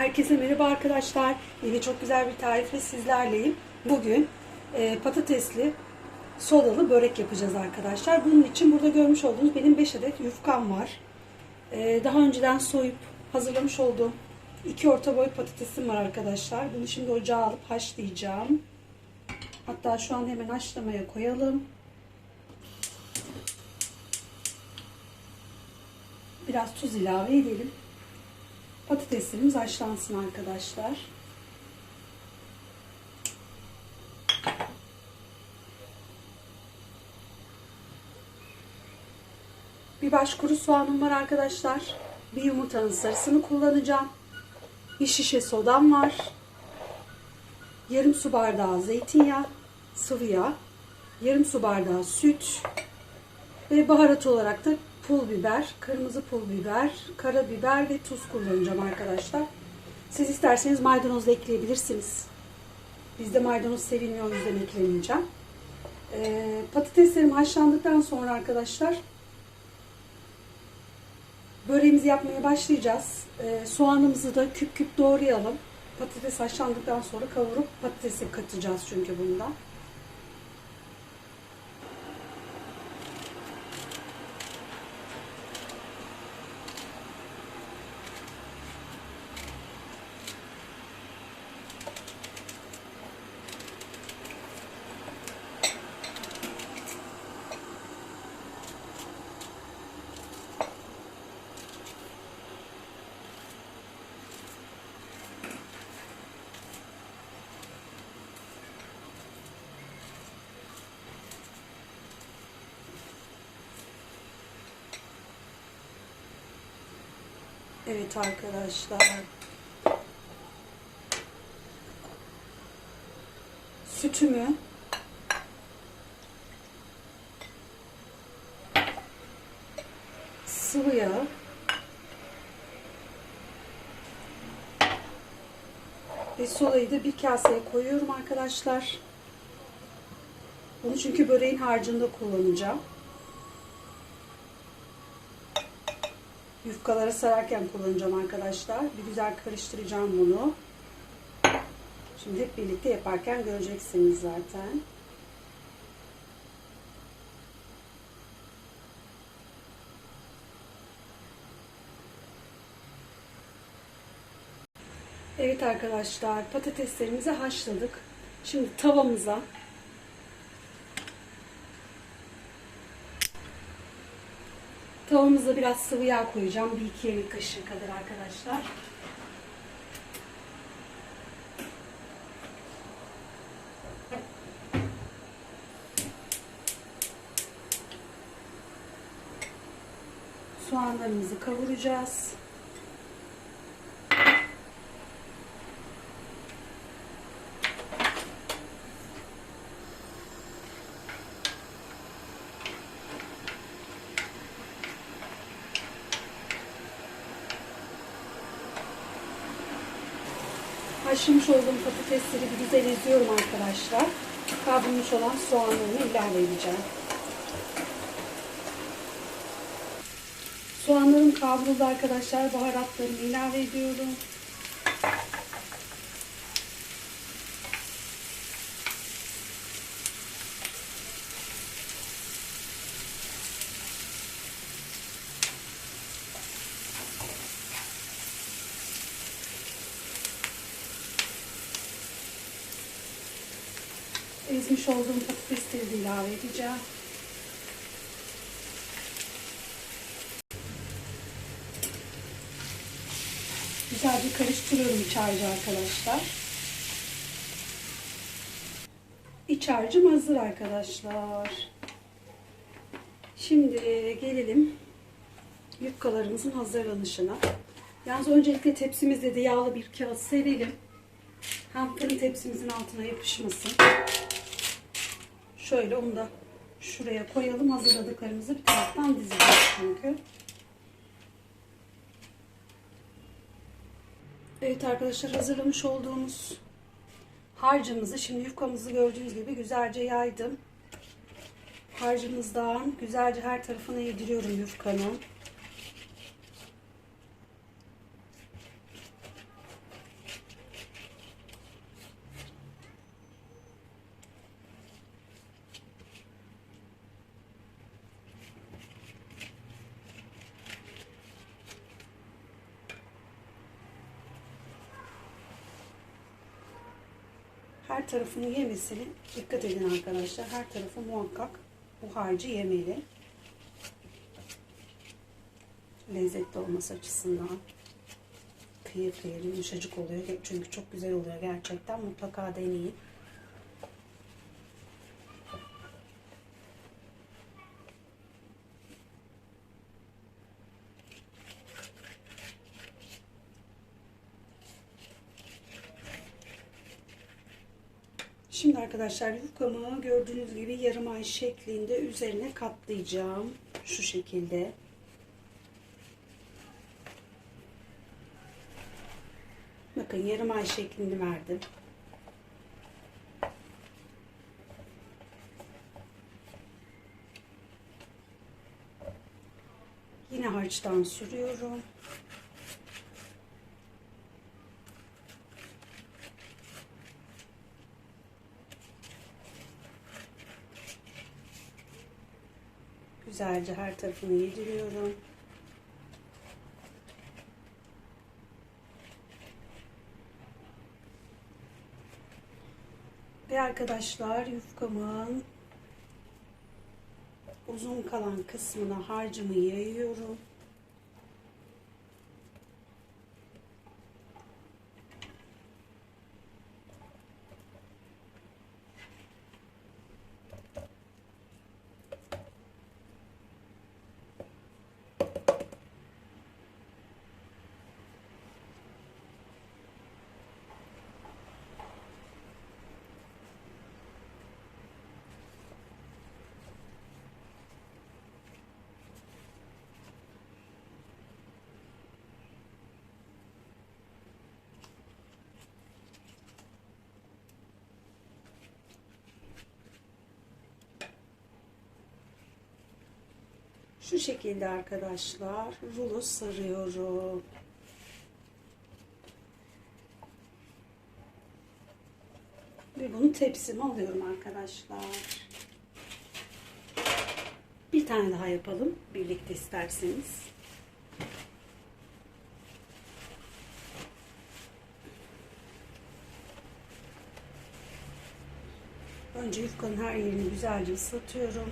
Herkese merhaba arkadaşlar. Yine çok güzel bir tarifle sizlerleyim. Bugün e, patatesli sodalı börek yapacağız arkadaşlar. Bunun için burada görmüş olduğunuz benim 5 adet yufkam var. E, daha önceden soyup hazırlamış olduğum 2 orta boy patatesim var arkadaşlar. Bunu şimdi ocağa alıp haşlayacağım. Hatta şu an hemen haşlamaya koyalım. Biraz tuz ilave edelim. Patateslerimiz haşlansın arkadaşlar. Bir baş kuru soğanım var arkadaşlar. Bir yumurtanın sarısını kullanacağım. Bir şişe sodam var. Yarım su bardağı zeytinyağı, sıvı yağ. Yarım su bardağı süt. Ve baharat olarak da pul biber, kırmızı pul biber, karabiber ve tuz kullanacağım arkadaşlar. Siz isterseniz maydanoz da ekleyebilirsiniz. Bizde maydanoz sevilmiyor o yüzden eklemeyeceğim. Ee, patateslerim haşlandıktan sonra arkadaşlar böreğimizi yapmaya başlayacağız. Ee, soğanımızı da küp küp doğrayalım. Patates haşlandıktan sonra kavurup patatesi katacağız çünkü bundan. Evet arkadaşlar. Sütümü sıvı yağ ve solayı da bir kaseye koyuyorum arkadaşlar. Bunu çünkü böreğin harcında kullanacağım. Yufkalara sararken kullanacağım arkadaşlar. Bir güzel karıştıracağım bunu. Şimdi hep birlikte yaparken göreceksiniz zaten. Evet arkadaşlar patateslerimizi haşladık. Şimdi tavamıza Tavamıza biraz sıvı yağ koyacağım. Bir iki yemek kaşığı kadar arkadaşlar. Soğanlarımızı kavuracağız. Haşlamış olduğum patatesleri bir güzel eziyorum arkadaşlar. Kavrulmuş olan soğanlarını ilave edeceğim. Soğanlarım kavruldu arkadaşlar. Baharatlarımı ilave ediyorum. Ezmiş olduğum patatesleri de ilave edeceğim. Güzelce karıştırıyorum iç harcı arkadaşlar. İç harcım hazır arkadaşlar. Şimdi gelelim yufkalarımızın hazırlanışına. Yalnız öncelikle tepsimizde de yağlı bir kağıt serelim. Hem fırın tepsimizin altına yapışmasın. Şöyle onu da şuraya koyalım. Hazırladıklarımızı bir taraftan dizeceğiz çünkü. Evet arkadaşlar hazırlamış olduğumuz harcımızı şimdi yufkamızı gördüğünüz gibi güzelce yaydım. Harcımızdan güzelce her tarafına yediriyorum yufkanın. Her tarafını yemesini dikkat edin arkadaşlar. Her tarafı muhakkak bu harcı yemeli. Lezzetli olması açısından. Kıyır kıyır yumuşacık oluyor. Çünkü çok güzel oluyor gerçekten. Mutlaka deneyin. Şimdi arkadaşlar yufkamı gördüğünüz gibi yarım ay şeklinde üzerine katlayacağım. Şu şekilde. Bakın yarım ay şeklini verdim. Yine harçtan sürüyorum. Güzelce her tarafını yediriyorum. Ve arkadaşlar yufkamın uzun kalan kısmına harcımı yayıyorum. Şu şekilde arkadaşlar rulo sarıyorum. Ve bunu tepsime alıyorum arkadaşlar. Bir tane daha yapalım birlikte isterseniz. Önce yufkanın her yerini güzelce ıslatıyorum.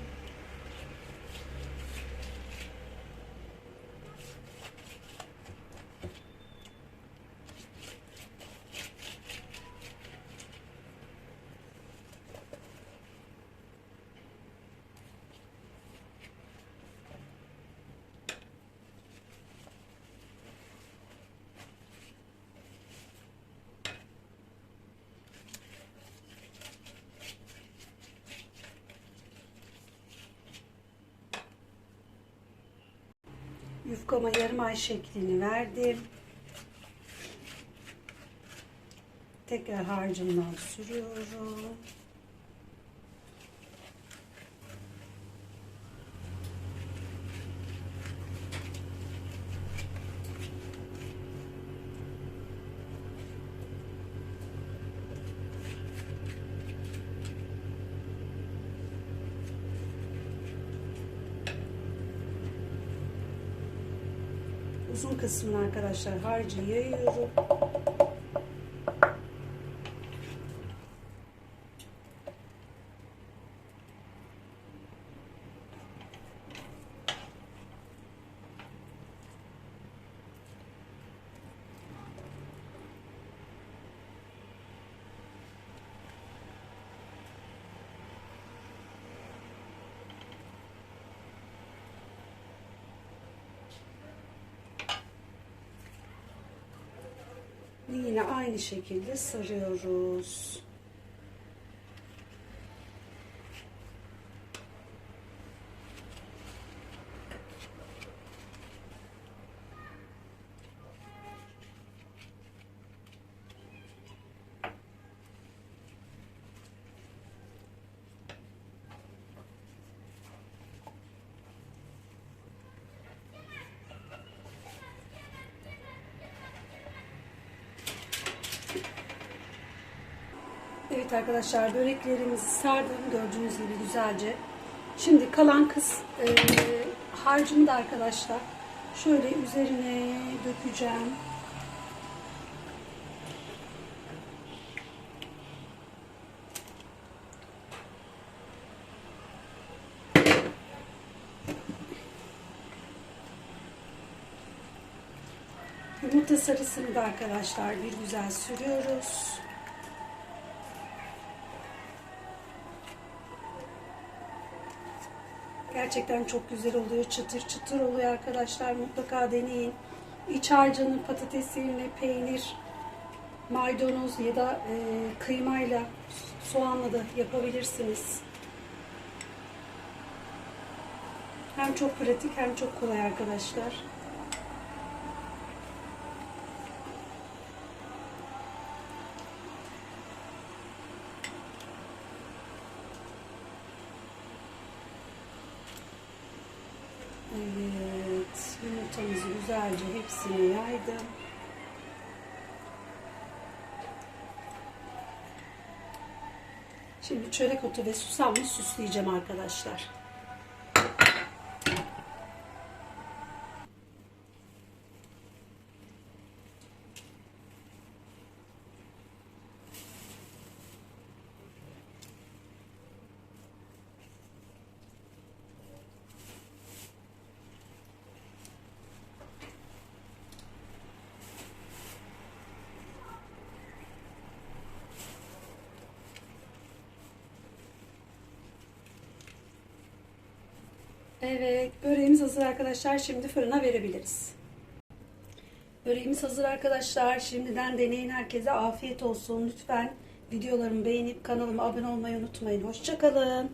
Yufkama yarım ay şeklini verdim. Tekrar harcımdan sürüyorum. Uzun kısmını arkadaşlar harcı yayıyorum. Yine aynı şekilde sarıyoruz. Evet arkadaşlar böreklerimizi sardım gördüğünüz gibi güzelce. Şimdi kalan kız e, harcımı da arkadaşlar şöyle üzerine dökeceğim. Yumurta sarısını da arkadaşlar bir güzel sürüyoruz. Gerçekten çok güzel oluyor. Çıtır çıtır oluyor arkadaşlar. Mutlaka deneyin. İç harcını patatesiyle peynir, maydanoz ya da e, kıymayla, soğanla da yapabilirsiniz. Hem çok pratik hem çok kolay arkadaşlar. Evet, yumurtamızı güzelce hepsine yaydım. Şimdi çörek otu ve susamla süsleyeceğim arkadaşlar. Evet, böreğimiz hazır arkadaşlar. Şimdi fırına verebiliriz. Böreğimiz hazır arkadaşlar. Şimdiden deneyin herkese afiyet olsun. Lütfen videolarımı beğenip kanalıma abone olmayı unutmayın. Hoşçakalın.